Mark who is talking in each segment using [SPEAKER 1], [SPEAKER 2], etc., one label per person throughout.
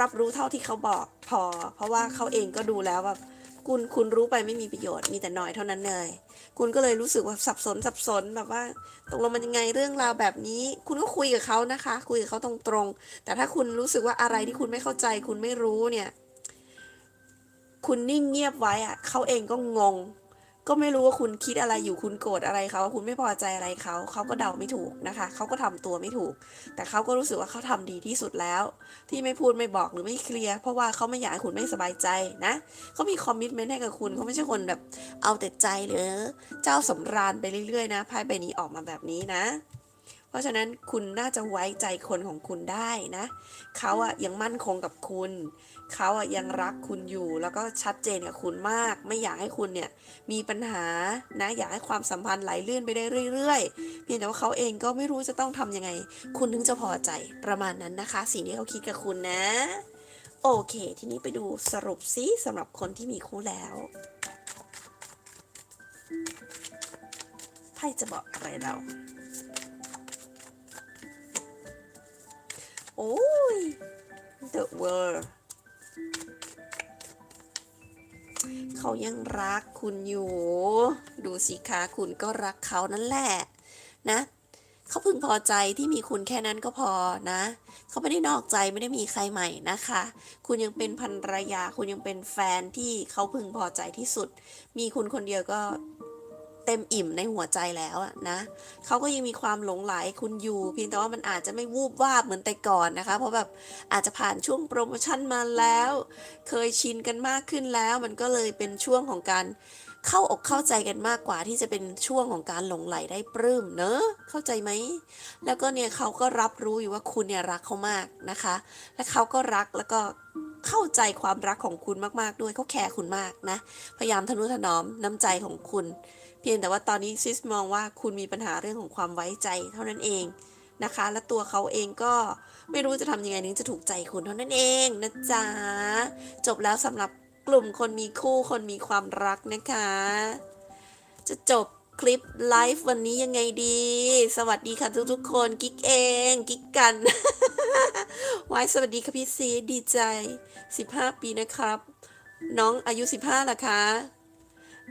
[SPEAKER 1] รับรู้เท่าที่เขาบอกพอ เพราะว่าเขาเองก็ดูแล้วว่าคุณคุณรู้ไปไม่มีประโยชน์มีแต่น้อยเท่านั้นเลย คุณก็เลยรู้สึกว่าสับสนสับสนแบบว่าตกลงมันยังไงเรื่องราวแบบนี้ คุณก็คุยกับเขานะคะ คุยกับเขาตรงๆ แต่ถ้าคุณรู้สึกว่าอะไรที่คุณไม่เข้าใจ คุณไม่รู้เนี่ย คุณนิ่งเงียบไว้อะเขาเองก็งง ก็ไม่รู้ว่าคุณคิดอะไรอยู่คุณโกรธอะไรเขาคุณไม่พอใจอะไรเขาเขาก็เดาไม่ถูกนะคะเขาก็ทำตัวไม่ถูก แต่เขาก็รู้สึกว่าเขาทำดีที่สุดแล้ว ที่ไม่พูดไม่บอกหรือไม่เคลียร์เพราะว่าเขาไม่อยากให้คุณไม่สบายใจนะเขามีคอมมิชเมนต์ให้กับคุณเขาไม่ใช่คนแบบเอาแต่ใจหรือเจ้าสำราญไปเรื่อยๆนะไพ่ใบนี้ออกมาแบบนี้นะ เพราะฉะนั้นคุณน่าจะไว้ใจคนของคุณได้นะ เขาอะยังมั่นคงกับคุณ เขาอะยังรักคุณอยู่ แล้วก็ชัดเจนกับคุณมาก ไม่อยากให้คุณเนี่ยมีปัญหานะ อยากให้ความสัมพันธ์ไหลลื่นไปได้เรื่อยๆ เพียงแต่ว่าเขาเองก็ไม่รู้จะต้องทำยังไง คุณถึงจะพอใจประมาณนั้นนะคะ สิ่งที่เขาคิดกับคุณนะ โอเค ทีนี้ไปดูสรุปซิสำหรับคนที่มีคู่แล้วไพ่จะบอกอะไรเรา โอ้ย The World เขายังรักคุณอยู่ ดูสิคะคุณก็รักเขานั่นแหละนะ เขาพึงพอใจที่มีคุณแค่นั้นก็พอนะ เขาไม่ได้นอกใจไม่ได้มีใครใหม่นะคะ คุณยังเป็นภรรยา คุณยังเป็นแฟนที่เขาพึงพอใจที่สุด มีคุณคนเดียวก็ เต็มอิ่มในหัวใจแล้วอะนะเขาก็ยังมีความหลงไหลคุณอยู่เพียงแต่ว่ามันอาจจะไม่วูบวาบเหมือนแต่ก่อนนะคะ เพราะแบบอาจจะผ่านช่วงโปรโมชั่นมาแล้ว เคยชินกันมากขึ้นแล้ว มันก็เลยเป็นช่วงของการเข้าอกเข้าใจกันมากกว่าที่จะเป็นช่วงของการหลงไหลได้ปลื้มเนอะเข้าใจไหม แล้วก็เนี่ยเขาก็รับรู้อยู่ว่าคุณเนี่ยรักเขามากนะคะ และเขาก็รักแล้วก็ เข้าใจความรักของคุณมากๆด้วยเขาแคร์คุณมากนะ พยายามทนุถนอมน้ำใจของคุณ เพียงแต่ว่าตอนนี้ซิสมองว่าคุณมีปัญหาเรื่องของความไว้ใจเท่านั้นเองนะคะ และตัวเขาเองก็ไม่รู้จะทำยังไงถึงจะถูกใจคุณเท่านั้นเองนะจ๊ะ จบแล้วสำหรับกลุ่มคนมีคู่คนมีความรักนะคะ จะจบ คลิปไลฟ์วันนี้ยังไงดี สวัสดีค่ะทุกๆคนกิ๊กเองกิ๊กกันวายสวัสดีค่ะพี่ซีดีใจ 15 ปีนะครับ น้องอายุ 15ล่ะคะ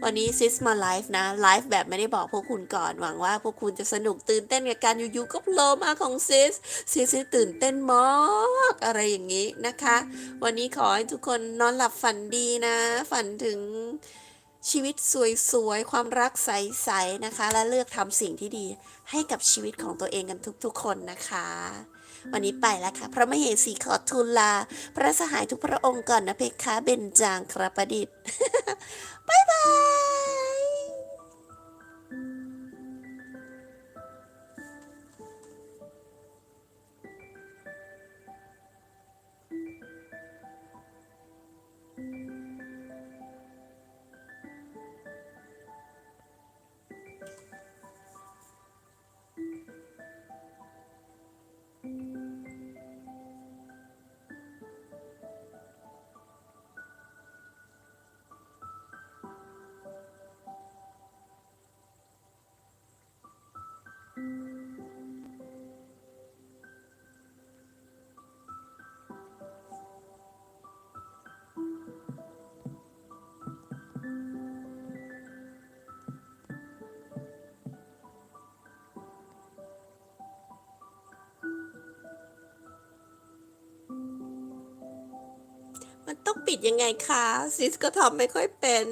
[SPEAKER 1] วันนี้ซิสมาไลฟ์นะ ไลฟ์แบบไม่ได้บอกพวกคุณก่อน หวังว่าพวกคุณจะสนุกตื่นเต้นกับการอยู่ๆก็โผล่มาของซิสซิสตื่นเต้นมากอะไรอย่างนี้นะคะ วันนี้ขอให้ทุกคนนอนหลับฝันดีนะ ฝันถึง ชีวิตสวยๆ ความรักใสๆ นะคะ และเลือกทำสิ่งที่ดีให้กับชีวิตของตัวเองกันทุกๆ คนนะคะ วันนี้ไปแล้วค่ะ พระมเหสีขอทูลลา พระสหายทุกพระองค์ก่อนนะเพคะ เบญจางครับประดิษฐ์ บ๊ายบาย มันต้องปิดยังไงคะ ซิสก็ทำไม่ค่อยเป็น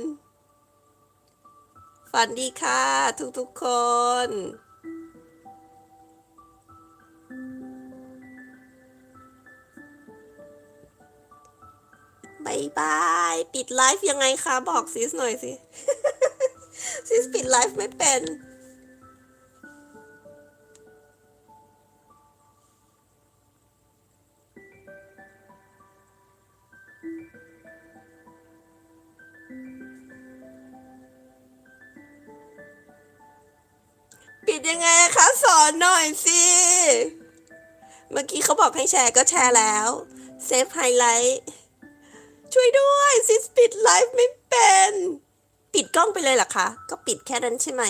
[SPEAKER 1] ฝันดีค่ะ ทุกๆคน บายบาย ปิดไลฟ์ยังไงคะบอกซิสหน่อยสิ ซิสปิดไลฟ์ไม่เป็นปิดยังไงคะสอนหน่อยสิ เมื่อกี้เขาบอกให้แชร์ก็แชร์แล้ว เซฟไฮไลท์ ช่วยด้วย ซิสปิดไลฟ์ไม่เป็น ปิดกล้องไปเลยเหรอคะ ก็ปิดแค่นั้นใช่ไหม